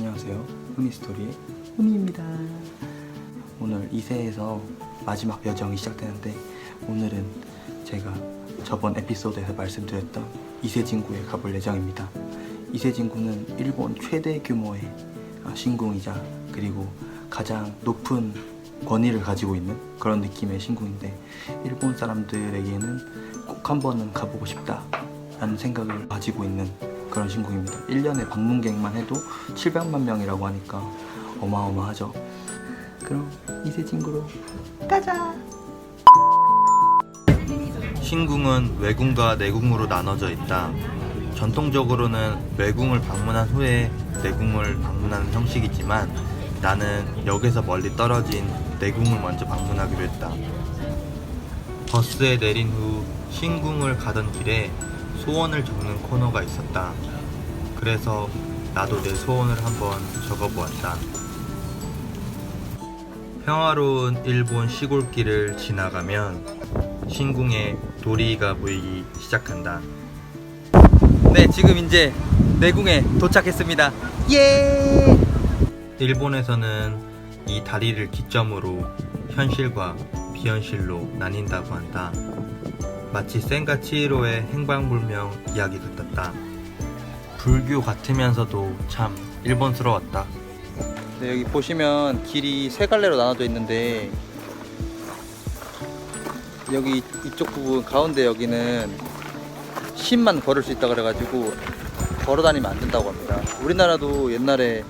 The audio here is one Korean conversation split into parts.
안녕하세요. 후니스토리의 후니입니다. 오늘 2세에서 마지막 여정이 시작되는데 오늘은 제가 저번 에피소드에서 말씀드렸던 이세진구에 가볼 예정입니다. 이세진구는 일본 최대 규모의 아, 신궁이자 그리고 가장 높은 권위를 가지고 있는 그런 느낌의 신궁인데 일본 사람들에게는 꼭 한 번은 가보고 싶다라는 생각을 가지고 있는 그런 신궁입니다. 1년에 방문객만 해도 700만 명이라고 하니까 어마어마하죠. 그럼 이세진구로 가자. 신궁은 외궁과 내궁으로 나눠져 있다. 전통적으로는 외궁을 방문한 후에 내궁을 방문하는 형식이지만 나는 역에서 멀리 떨어진 내궁을 먼저 방문하기로 했다. 버스에 내린 후 신궁을 가던 길에 소원을 적는 코너가 있었다. 그래서 나도 내 소원을 한번 적어보았다. 평화로운 일본 시골길을 지나가면 신궁에 도리가 보이기 시작한다. 네, 지금 이제 내궁에 도착했습니다. 예! 일본에서는 이 다리를 기점으로 현실과 비현실로 나뉜다고 한다. 마치 센가 치히로의 행방불명 이야기 같았다. 불교 같으면서도 참 일본스러웠다. 네, 여기 보시면 길이 세 갈래로 나눠져 있는데 여기 이쪽 부분 가운데 여기는 신만 걸을 수 있다 그래가지고 걸어 다니면 안 된다고 합니다. 우리나라도 옛날에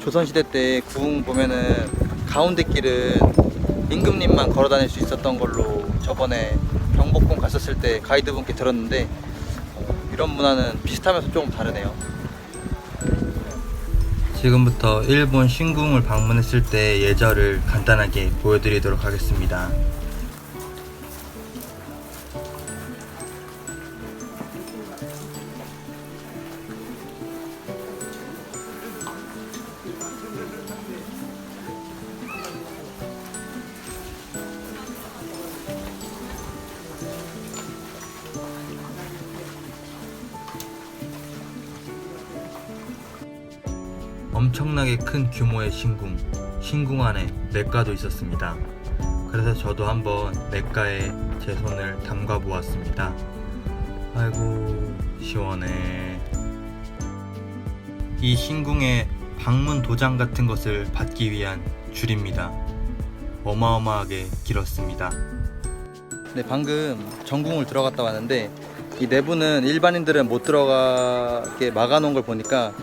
조선시대 때 궁 보면은 가운데 길은 임금님만 걸어 다닐 수 있었던 걸로 저번에 경복궁 갔었을 때 가이드분께 들었는데 어, 이런 문화는 비슷하면서 조금 다르네요. 지금부터 일본 신궁을 방문했을 때 예절을 간단하게 보여드리도록 하겠습니다. 엄청나게 큰 규모의 신궁, 신궁 안에 냇가도 있었습니다. 그래서 저도 한번 냇가에 제 손을 담가 보았습니다. 아이고, 시원해. 이 신궁에 방문 도장 같은 것을 받기 위한 줄입니다. 어마어마하게 길었습니다. 네, 방금 전궁을 들어갔다 왔는데 이 내부는 일반인들은 못 들어가게 막아놓은 걸 보니까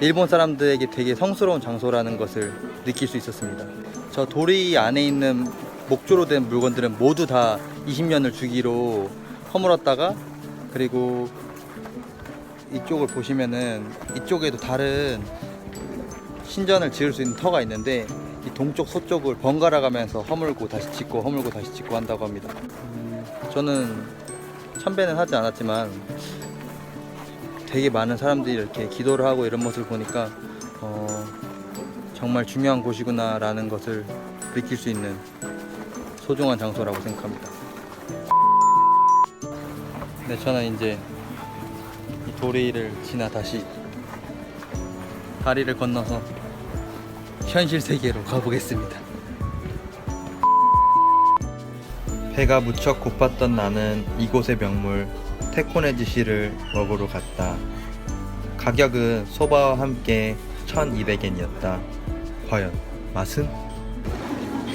일본 사람들에게 되게 성스러운 장소라는 것을 느낄 수 있었습니다. 저 도리 안에 있는 목조로 된 물건들은 모두 다 20년을 주기로 허물었다가 그리고 이쪽을 보시면은 이쪽에도 다른 신전을 지을 수 있는 터가 있는데 이 동쪽 서쪽을 번갈아 가면서 허물고 다시 짓고 허물고 다시 짓고 한다고 합니다. 음, 저는 참배는 하지 않았지만 되게 많은 사람들이 이렇게 기도를 하고 이런 모습을 보니까 어, 정말 중요한 곳이구나라는 것을 느낄 수 있는 소중한 장소라고 생각합니다. 네, 저는 이제 이 도리를 지나 다시 다리를 건너서 현실 세계로 가보겠습니다. 배가 무척 고팠던 나는 이곳의 명물 테코네지시를 먹으러 갔다. 가격은 소바와 함께 1200엔이었다. 과연 맛은?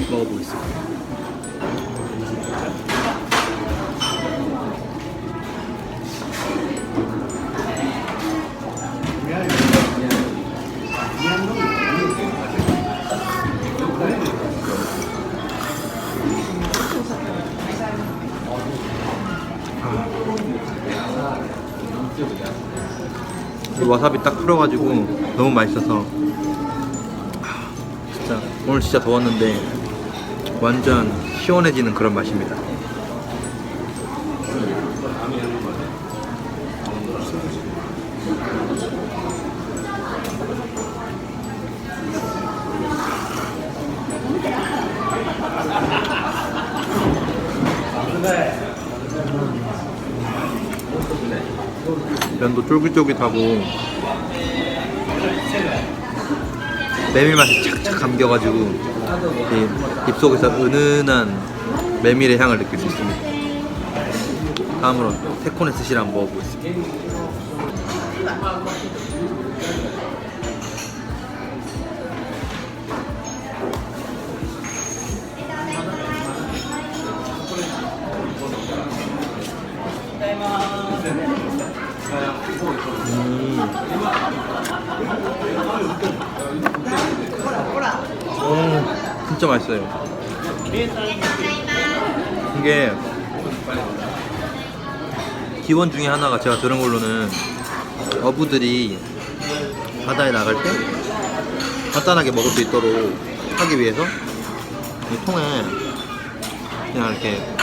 먹어보겠습니다. 이 와사비 딱 풀어가지고 너무 맛있어서 진짜 오늘 진짜 더웠는데 완전 시원해지는 그런 맛입니다. 면도 쫄깃쫄깃하고 메밀 맛이 착착 감겨가지고 이 입속에서 은은한 메밀의 향을 느낄 수 있습니다. 다음으로 테코네스 씨를 한번 먹어보겠습니다. 오, 진짜 맛있어요. 이게 기원 중에 하나가 제가 들은 걸로는 어부들이 바다에 나갈 때 간단하게 먹을 수 있도록 하기 위해서 이 통에 그냥 이렇게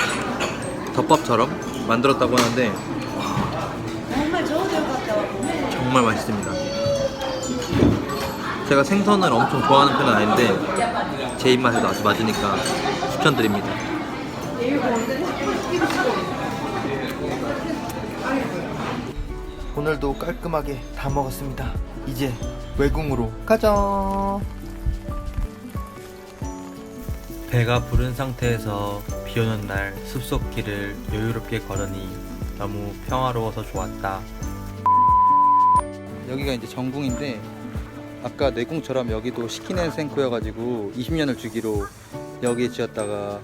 덮밥처럼 만들었다고 하는데 정말 맛있습니다. 제가 생선을 엄청 좋아하는 편은 아닌데 제 입맛에도 아주 맞으니까 추천드립니다. 오늘도 깔끔하게 다 먹었습니다. 이제 외궁으로 가자. 배가 부른 상태에서 비 오는 날 숲속 길을 여유롭게 걸으니 너무 평화로워서 좋았다. 여기가 이제 정궁인데 아까 내궁처럼 여기도 시키넨 생코여가지고 20년을 주기로 여기에 지었다가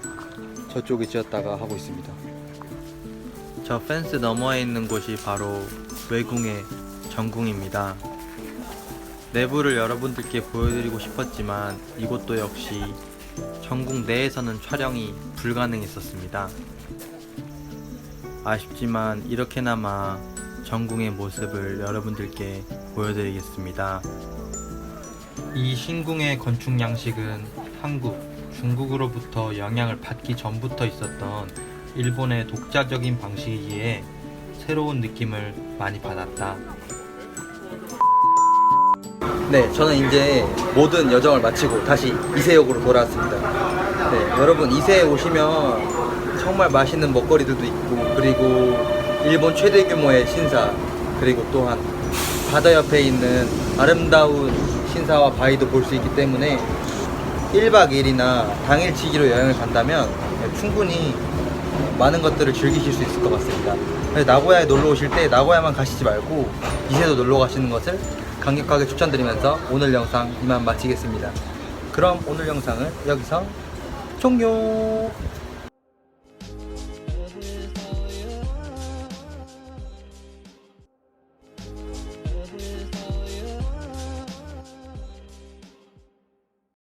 저쪽에 지었다가 하고 있습니다. 저 펜스 너머에 있는 곳이 바로 외궁의 정궁입니다. 내부를 여러분들께 보여드리고 싶었지만 이곳도 역시 정궁 내에서는 촬영이 불가능했었습니다. 아쉽지만 이렇게나마 정궁의 모습을 여러분들께 보여드리겠습니다. 이 신궁의 건축 양식은 한국, 중국으로부터 영향을 받기 전부터 있었던 일본의 독자적인 방식이기에 새로운 느낌을 많이 받았다. 네, 저는 이제 모든 여정을 마치고 다시 이세역으로 돌아왔습니다. 네, 여러분 이세에 오시면 정말 맛있는 먹거리들도 있고 그리고 일본 최대 규모의 신사 그리고 또한 바다 옆에 있는 아름다운 신사와 바위도 볼 수 있기 때문에 1박 2일이나 당일치기로 여행을 간다면 네, 충분히 많은 것들을 즐기실 수 있을 것 같습니다. 나고야에 놀러 오실 때 나고야만 가시지 말고 이세도 놀러 가시는 것을 강력하게 추천드리면서 오늘 영상 이만 마치겠습니다. 그럼 오늘 영상은 여기서 종료!